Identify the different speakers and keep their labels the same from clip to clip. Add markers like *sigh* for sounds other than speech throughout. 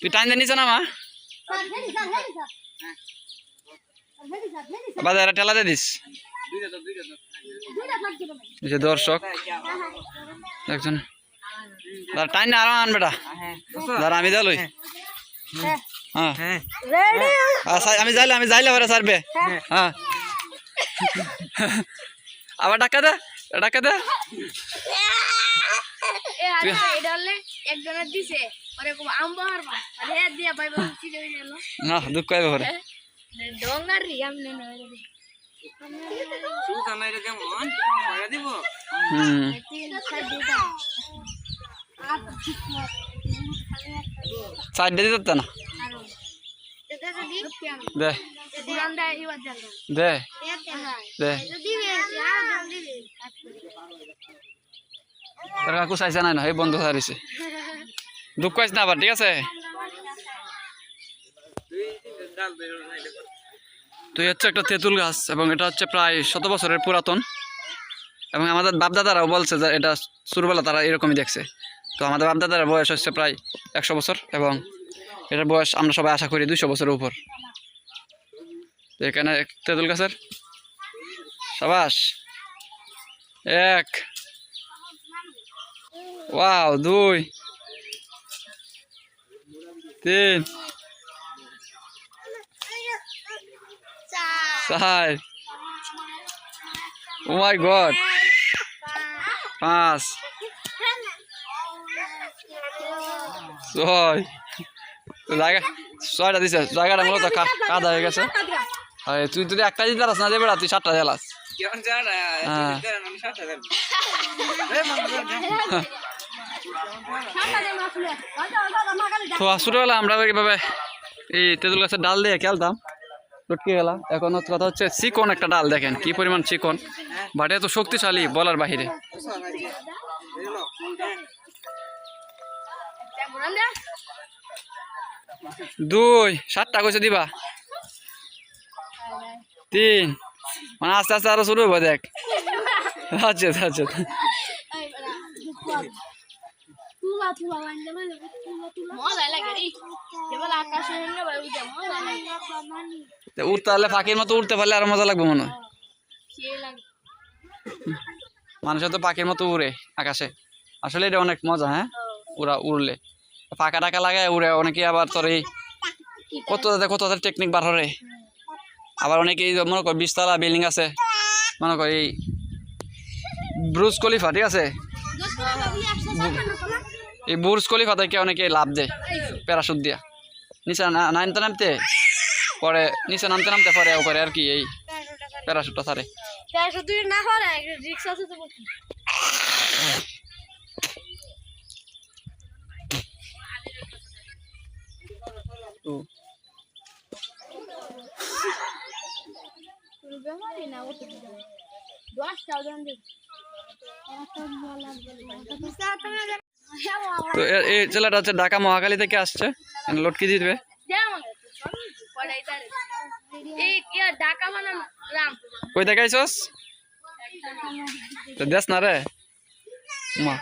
Speaker 1: তুই টাইম জানিস না মা? বাজারে ঠেলা দিয়ে দিস। যে দর্শক। দেখছেন দাঁড়া টাইম না আরও আন বেটা। দাঁড়া আমি যালই হ্যাঁ। সাই- আমি যাইলে আমি যাইলে পরে সারবে হ্যাঁ। আবার ডাকা দে ডাকা দে।
Speaker 2: এ আরে এটা হলে একজনের দিছে ওরকম আম্ব হারবা। আর হে দিয়া পাইবা চিড়ে গেল।
Speaker 1: না দুঃখ পাইবে পরে
Speaker 2: ডঙ্গার রি আমি না রে
Speaker 1: হুম।
Speaker 2: তিন চার দুটা
Speaker 1: সাইড দিয়ে দিতে না। দে।
Speaker 2: দুরান্দা ইবা দেন।
Speaker 1: দে।
Speaker 2: হ্যাঁ
Speaker 1: দে।
Speaker 2: যদি আর দাম দিবি।
Speaker 1: কাকু চাইছে নাই না এই বন্ধু সারিছে দুঃখ পাইছ না আবার ঠিক আছে? তো হচ্ছে একটা তেঁতুল গাছ, এবং এটা হচ্ছে প্রায় শত বছরের পুরাতন। এবং আমাদের বাপদাদারাও বলছে যে এটা ছোটবেলা তারা এরকমই দেখছে। তো আমাদের বাপদাদার বয়স হচ্ছে প্রায় একশো বছর, এবং এটার বয়স আমরা সবাই আশা করি দুইশো বছরের উপর। এখানে তেঁতুল গাছের। সাবাস। এক। ওয়াও দুই। তিন। চার। ও মাই গড পাঁচ। ছয়। জায়গা ছয়টা দিছে। জায়গাটা মূলত কা- কাদা হয়ে গেছে। তুই যদি একটা দিতে পারাস না দেবে তুই সাতটা জেলাস হ্যাঁ। *laughs* তো ছোটবেলা আমরা এইভাবে এই তেঁতুল গাছের ডাল দিয়ে খেলতাম? লটকে গেলাম এখন কথা হচ্ছে, চিকন একটা ডাল দেখেন, কি পরিমাণ চিকন। বাট এত শক্তিশালী বলার বাহিরে। দুই, সাতটা কইছে দিবা? তিন। মানে আস্তে আস্তে আরও শুরু হব দেখ। আচ্ছা আচ্ছা।
Speaker 2: তুলা তুলা লাইন তুলা তুলা মজা লাগে রে কেবল আকাশে হেলে ভাই উঠে মজা লাগে
Speaker 1: উঠতে পারলে পাখির মতো উঠতে পারলে আরও মজা লাগবে মনে হয় মানুষের তো পাখির মতো উড়ে আকাশে আসলে এটা অনেক মজা হ্যাঁ উড়া উড়লে পাকা টাকা লাগায় উড়ে অনেকে আবার তোর এই কত তাদের কত তাদের টেকনিক বার হরে আবার অনেকে এই যে মনে কর বিশতলা বিল্ডিং আছে মনে কর এই ব্রুজ কলিফা ঠিক আছে এই বুর্জ কলিফা থেকে অনেকে লাভ দেয় প্যারাশুট দিয়া। নিচে না- নামতে নামতে পরে নিচে নামতে নামতে পরে ও করে আর কি এই প্যারাশুটটা ছাড়ে।
Speaker 2: চারশো দুই না করে রিক্সা আছে তো
Speaker 1: তো
Speaker 2: বেমারি না ওটা দশটা
Speaker 1: তো এ- এই ছেলেটা হচ্ছে ঢাকা মহাকালী থেকে আসছে। এখানে লটকি দিবে।
Speaker 2: এই ঢাকা বানানো রাম
Speaker 1: কই দেখাইছস? তো দেশ না রে। মা।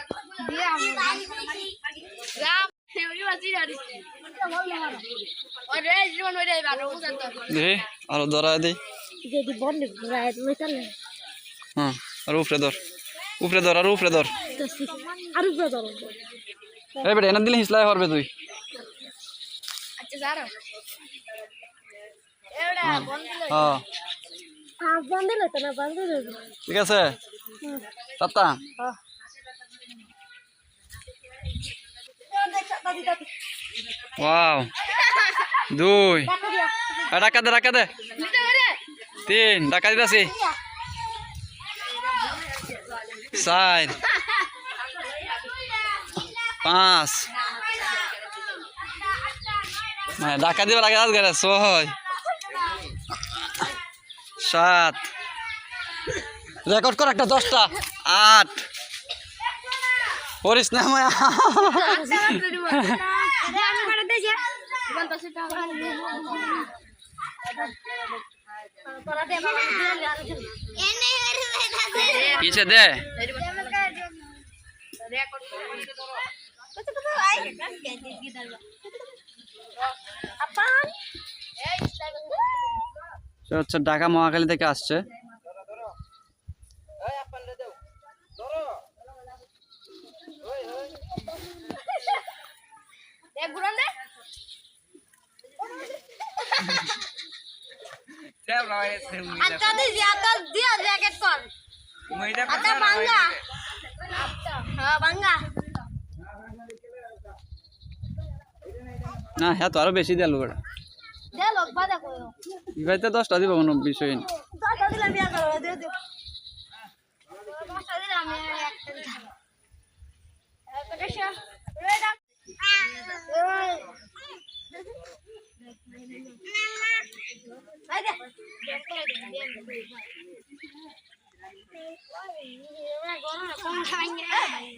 Speaker 2: তো?
Speaker 1: দেখি আরও ধরা দিই
Speaker 2: যদি বন্ধ
Speaker 1: হ্যাঁ আর উপরে ধর। উপরে ধর আর উপরে ধর
Speaker 2: আরও
Speaker 1: এই বেটা এনে দিলে হিসলাই পারবে তুই।
Speaker 2: আচ্ছা
Speaker 1: হ্যাঁ।
Speaker 2: লই
Speaker 1: ঠিক আছে? ওয়াও। দুই। ডাকা দে ডাকা দে। তিন ডাকা দিতেছি। চার পাঁচ হ্যাঁ ডাকা দিবার আগে আজকে ছয় সাত রেকর্ড কর একটা দশটা আট করিস না মায়া
Speaker 2: আমি
Speaker 1: পিছে দে। হচ্ছে ঢাকা মহাখালী থেকে আসছে।
Speaker 2: আচ্ছা দিদি আচ্ছা দিয়া জ্যাকেট কর। আচ্ছা হ্যাঁ
Speaker 1: না হ্যাঁ তো আরও বেশি দিয়ালো বেটা ইভাইতে দশটা দিব কোনো বিষয় নেই
Speaker 2: দশটা 你玩儿公玩儿光了